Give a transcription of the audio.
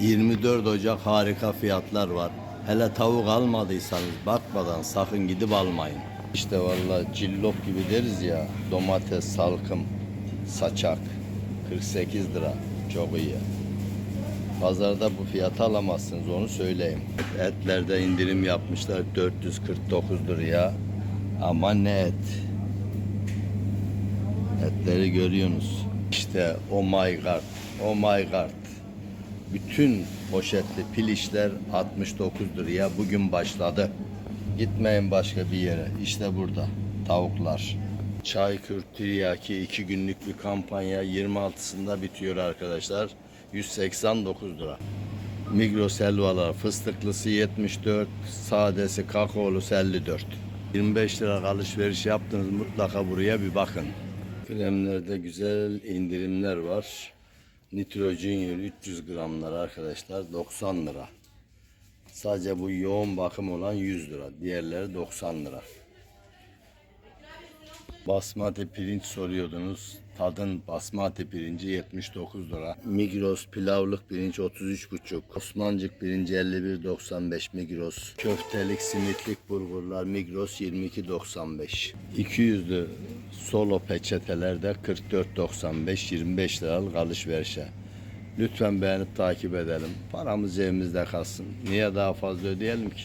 24 Ocak harika fiyatlar var. Hele tavuk almadıysanız bakmadan sakın gidip almayın. İşte valla cillop gibi deriz ya. Domates, salkım, saçak. 48 lira. Çok iyi. Pazarda bu fiyata alamazsınız onu söyleyeyim. Etlerde indirim yapmışlar 449 liraya. Ama ne et. Etleri görüyorsunuz. İşte oh my god, oh my god. Bütün poşetli pilişler 69 liraya bugün başladı. Gitmeyin başka bir yere. İşte burada tavuklar. Çaykur Tiryaki 2 günlük bir kampanya 26'sında bitiyor arkadaşlar. 189 lira. Migros helvalar fıstıklısı 74, sadesi kakaolusu 54. 25 lira alışveriş yaptınız mutlaka buraya bir bakın. Kremlerde güzel indirimler var. Nitro Junior 300 gramlar arkadaşlar 90 lira. Sadece bu yoğun bakım olan 100 lira. Diğerleri 90 lira. Basmati pirinç soruyordunuz. Tadın basmati pirinci 79 lira. Migros pilavlık pirinç 33,5. Osmancık pirinci 51,95 Migros. Köftelik simitlik bulgurlar Migros 22,95. 200'lü solo peçetelerde 44,95 25 liralık alışverişe. Lütfen beğenip takip edelim. Paramız cebimizde kalsın. Niye daha fazla ödeyelim ki?